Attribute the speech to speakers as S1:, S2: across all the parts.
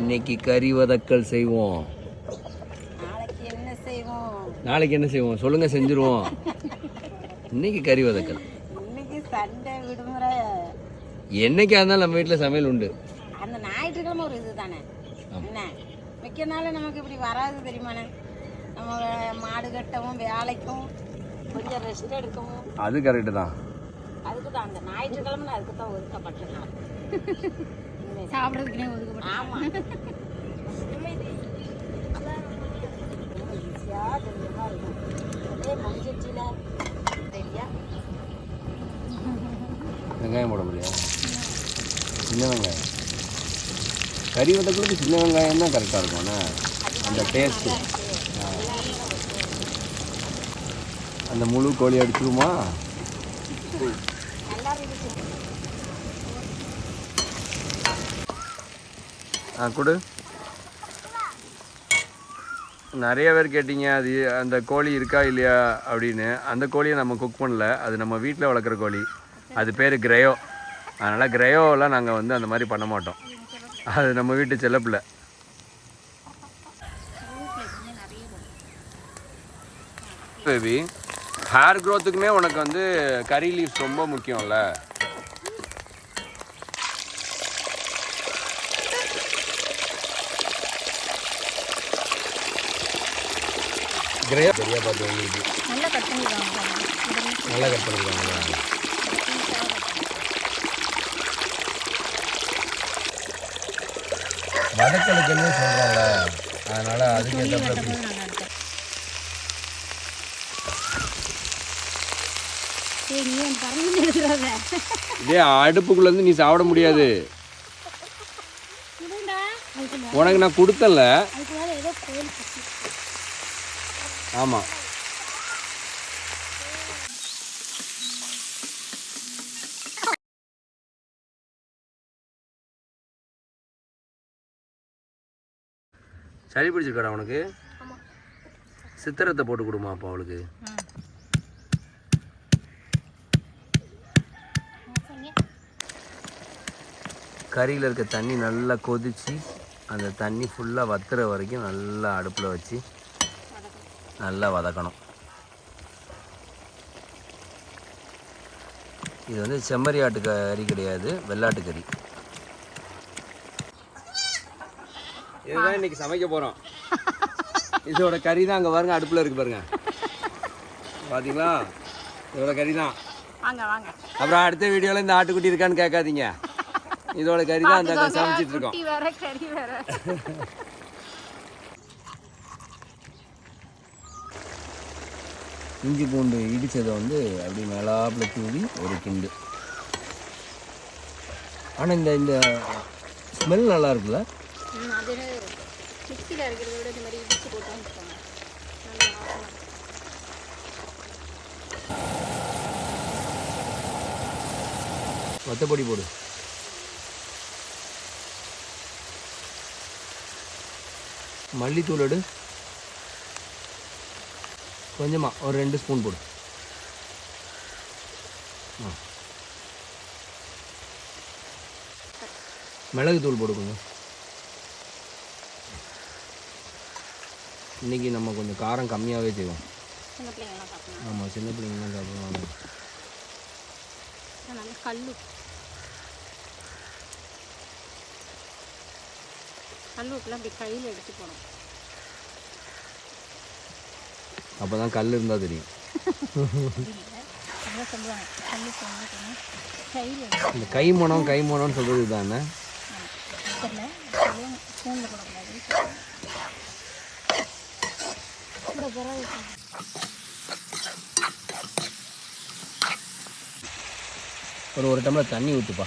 S1: இன்னைக்கு கறி வதக்கல் செய்வோம்.
S2: நாளைக்கு என்ன செய்வோம்?
S1: நாளைக்கு என்ன செய்வோம்? சொல்லுங்க செஞ்சுருவோம். இன்னைக்கு கறி வதக்கல்.
S2: இன்னைக்கு சண்டே விடுமுறை.
S1: என்னைக்கா இருந்தாலும் நம்ம வீட்டில் சமையல் உண்டு.
S2: அந்த ஞாயிற்றுக்கிழமை ஒரு இது தானே என்ன? மிக்க நாள் நமக்கு இப்படி வராது தெரியுமாண்ணே? நம்ம மாடு கட்டவும் வேலைக்கும் கொஞ்சம் ரெஸ்ட் எடுக்கவும்.
S1: அது கரெக்டு தான்.
S2: அதுக்கு தான் அந்த ஞாயிற்றுக்கிழமை அதுக்கு தான் ஒதுக்கப்பட்ட நாள். சாப்பிட்றதுக்குனே ஒதுக்கப்பட்ட ஆமாம்
S1: வெங்காயம் போட முடியாது சின்ன வெங்காயம். கறி வதக்குறதுக்கு சின்ன வெங்காயம் தான் கரெக்டாக இருக்கும்ண்ணே அந்த டேஸ்ட்டு அந்த முழு கோழி அடிச்சிருமா? ஆ கொடு. நிறைய பேர் கேட்டீங்க அது அந்த கோழி இருக்கா இல்லையா அப்படின்னு. அந்த கோழியை நம்ம குக் பண்ணல. அது நம்ம வீட்டில் வளர்க்குற கோழி. அது பேர் கிரேயோ. அதனால் கிரேயோலாம் நாங்கள் வந்து அந்த மாதிரி பண்ண மாட்டோம். அது நம்ம வீட்டு செல்லப்பில். பேபி ஹேர் க்ரோத்துக்குமே உனக்கு வந்து கறி லீவ்ஸ் ரொம்ப முக்கியம்ல. கிரேயோ சரியா பார்த்து உங்களுக்கு
S2: நல்லா கட் பண்ணிடுவாங்க.
S1: நல்லா கட் பண்ணிருக்காங்க வதக்கலுக்குன்னு சொல்கிறாங்க அதனால் அதுக்கு ஏற்ற
S2: நீ
S1: இதே அடுப்புக்குள்ளேருந்து நீ சாப்பிட முடியாது. உனக்கு நான் கொடுத்தல
S2: அதுக்கு மேலே ஏதோ கோயில் கட்டி
S1: ஆமாம் சளி பிடிச்சிருக்காடா உனக்கு? சித்திரத்தை போட்டு கொடுமா அப்போ அவளுக்கு. கறியில் இருக்க தண்ணி நல்லா கொதிச்சு அந்த தண்ணி ஃபுல்லாக வத்துற வரைக்கும் நல்லா அடுப்பில் வச்சு நல்லா வதக்கணும். இது வந்து செம்மறி ஆட்டு கறி கிடையாது வெள்ளாட்டு கறி இதுதான் இன்னைக்கு சமைக்க போகிறோம் இதோட கறி தான் அங்கே பாருங்க அடுப்பில் இருக்கு பாருங்க. பார்த்தீங்களா இதோட கறி தான்
S2: வாங்க வாங்க.
S1: அப்புறம் அடுத்த வீடியோவில் இந்த ஆட்டுக்குட்டி இருக்கான்னு கேட்காதீங்க. இதோட கறி தான் அந்த சமைச்சிட்டு இருக்கோம். இஞ்சி பூண்டு இடித்ததை வந்து அப்படி மேலாப்புல தூவி ஒரு கிண்டு. ஆனால் இந்த இந்த ஸ்மெல் நல்லா இருக்குல்ல. வத்தப்பொடி போடு. மல்லித்தூள் எடு. கொஞ்சமா ஒரு ரெண்டு ஸ்பூன் போடு. ஆ. மிளகுத்தூள் போடு கொஞ்சம் இன்னைக்கு நம்ம கொஞ்சம் காரம் கம்மியாகவே செய்வோம். ஆமாம் சின்ன பிள்ளைங்களாம் சாப்பிடுவாங்க
S2: கல்லு. கல் உப்புலாம் அப்படி கையில் எடுத்து போகணும்
S1: அப்போ தான் கல் இருந்தால் தெரியும் இந்த கை மனம் கை மனம்னு சொல்கிறது தானே ஒரு ஒரு டம்ளர் தண்ணி ஊற்றுப்பா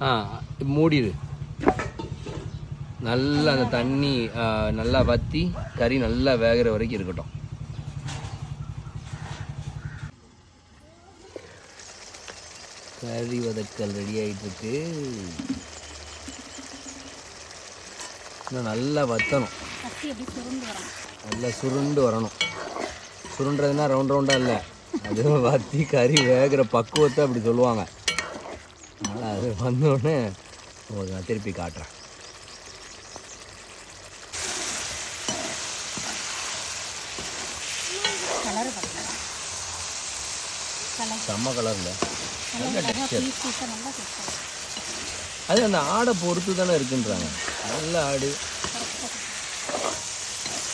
S1: ஆ மூடிடு. நல்லா அந்த தண்ணி நல்லா வற்றி கறி நல்லா வேகிற வரைக்கும் இருக்கட்டும். கறி வதக்கல் ரெடி ஆயிட்டு இருக்கு இன்னும் நல்லா
S2: வரணும்?
S1: நல்லா சுருண்டு வரணும். சுருண்டுறதுனா ரவுண்ட் ரவுண்டாக இல்லை. அது வத்தி கறி வேகிற பக்குவத்தை அப்படி சொல்லுவாங்க. அதனால் அது வந்தோடனே உங்களுக்கு நான் திருப்பி காட்டுறேன்.
S3: கலரு பார்க்கலாம்
S1: செம்ம கலரில்
S3: நல்ல கொடுத்தாங்க
S1: அது அந்த ஆடை பொறுத்து தானே இருக்குன்றாங்க. நல்ல ஆடு.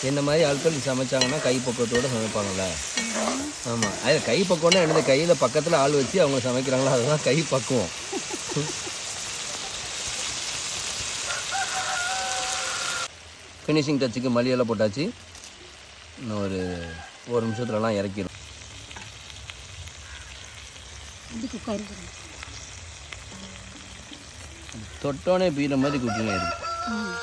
S1: என்ன மாதிரி ஆட்கள் சமைச்சாங்கன்னா கை பக்குவத்தோடு சமைப்பாங்கல்ல? ஆமாம் அது கை பக்குவம்னா என்னது? கையில் பக்கத்தில் ஆள் வச்சு அவங்க சமைக்கிறாங்களா? அதுதான் கை பக்குவம். ஃபினிஷிங் டச்சுக்கு மல்லியெல்லாம் போட்டாச்சு. இன்னும் ஒரு ஒரு நிமிஷத்துலலாம் இறக்கிடும்
S3: இப்படி குக்கர் இருக்குது
S1: தொட்டோனே பீர மாதிரி குக்கிங் ஆயிருக்கு
S3: ம்.